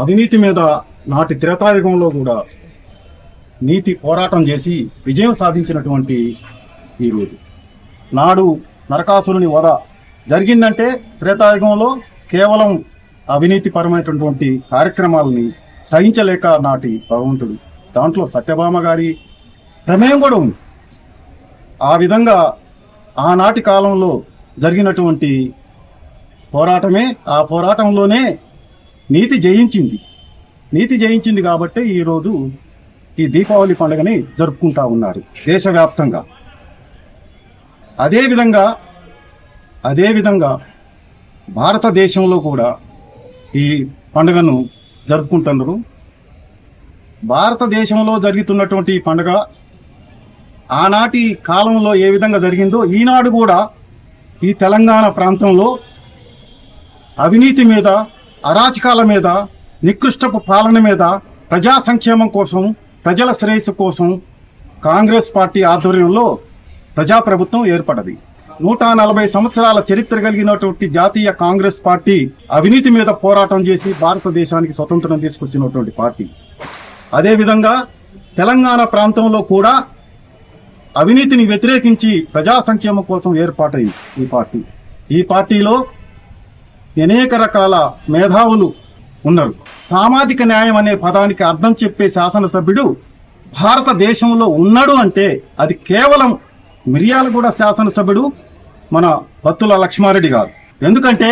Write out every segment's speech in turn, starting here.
అవినీతి మీద నాటి త్రేతాయుగంలో కూడా నీతి పోరాటం చేసి విజయం సాధించినటువంటి ఈరోజు నాడు నరకాసురుని వధ జరిగిందంటే త్రేతాయుగంలో కేవలం అవినీతి పరమైనటువంటి కార్యక్రమాలని సహించలేక నాటి భగవంతుడు. దాంట్లో సత్యభామ గారి ప్రమేయం కూడా ఉంది. ఆ విధంగా ఆనాటి కాలంలో జరిగినటువంటి పోరాటమే ఆ పోరాటంలోనే నీతి జయించింది. నీతి జయించింది కాబట్టి ఈరోజు ఈ దీపావళి పండుగని జరుపుకుంటా ఉన్నారు దేశవ్యాప్తంగా. అదేవిధంగా అదేవిధంగా భారతదేశంలో కూడా ఈ పండుగను జరుపుకుంటున్నారు. భారతదేశంలో జరుగుతున్నటువంటి ఈ పండుగ ఆనాటి కాలంలో ఏ విధంగా జరిగిందో ఈనాడు కూడా ఈ తెలంగాణ ప్రాంతంలో అవినీతి మీద అరాచకాల మీద నికృష్టపు పాలన మీద ప్రజా సంక్షేమం కోసం ప్రజల శ్రేయస్సు కోసం కాంగ్రెస్ పార్టీ ఆధ్వర్యంలో ప్రజాప్రభుత్వం ఏర్పడది నూట నలభై సంవత్సరాల చరిత్ర కలిగినటువంటి జాతీయ కాంగ్రెస్ పార్టీ అవినీతి మీద పోరాటం చేసి భారతదేశానికి స్వతంత్రం తీసుకొచ్చినటువంటి పార్టీ. అదేవిధంగా తెలంగాణ ప్రాంతంలో కూడా అవినీతిని వ్యతిరేకించి ప్రజా సంక్షేమం కోసం ఏర్పాటైంది ఈ పార్టీ. ఈ పార్టీలో అనేక రకాల మేధావులు ఉన్నారు. సామాజిక న్యాయం అనే పదానికి అర్థం చెప్పే శాసనసభ్యుడు భారతదేశంలో ఉన్నాడు అంటే అది కేవలం మిర్యాలగూడ శాసనసభ్యుడు మన బత్తుల లక్ష్మారెడ్డి గారు. ఎందుకంటే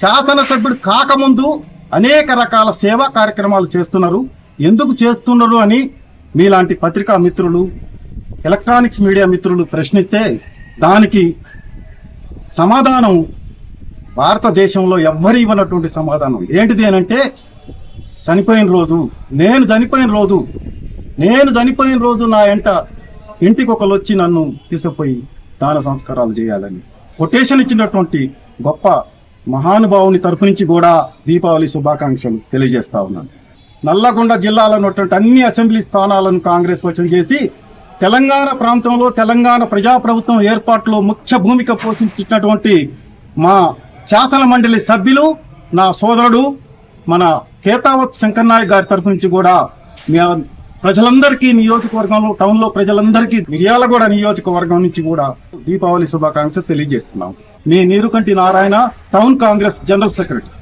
శాసనసభ్యుడు కాకముందు అనేక రకాల సేవా కార్యక్రమాలు చేస్తున్నారు. ఎందుకు చేస్తున్నారు అని మీలాంటి పత్రికా మిత్రులు ఎలక్ట్రానిక్స్ మీడియా మిత్రులు ప్రశ్నిస్తే దానికి సమాధానం భారతదేశంలో ఎవ్వరు ఇవ్వనటువంటి సమాధానం ఏంటిది అని అంటే చనిపోయిన రోజు నేను చనిపోయిన రోజు నేను చనిపోయిన రోజు నా ఎంట ఇంటికి ఒకరు వచ్చి నన్ను తీసుకుపోయి దాన సంస్కారాలు చేయాలని. కొటేషన్ ఇచ్చినటువంటి గొప్ప మహానుభావుని తరపు నుంచి కూడా దీపావళి శుభాకాంక్షలు తెలియజేస్తా ఉన్నాను. నల్లగొండ జిల్లాలో ఉన్నటువంటి అన్ని అసెంబ్లీ స్థానాలను కాంగ్రెస్ వచన చేసి తెలంగాణ ప్రాంతంలో తెలంగాణ ప్రజాప్రభుత్వం ఏర్పాటులో ముఖ్య భూమిక పోషించినటువంటి మా శాసన మండలి సభ్యులు నా సోదరుడు మన కేతావత్ శంకర్నాయక్ గారి తరపు నుంచి కూడా మీ ప్రజలందరికీ నియోజకవర్గంలో టౌన్లో ప్రజలందరికీ మిర్యాలగూడ నియోజకవర్గం నుంచి కూడా దీపావళి శుభాకాంక్షలు తెలియజేస్తున్నాం. మీ Neerukanti Narayana town Congress general secretary.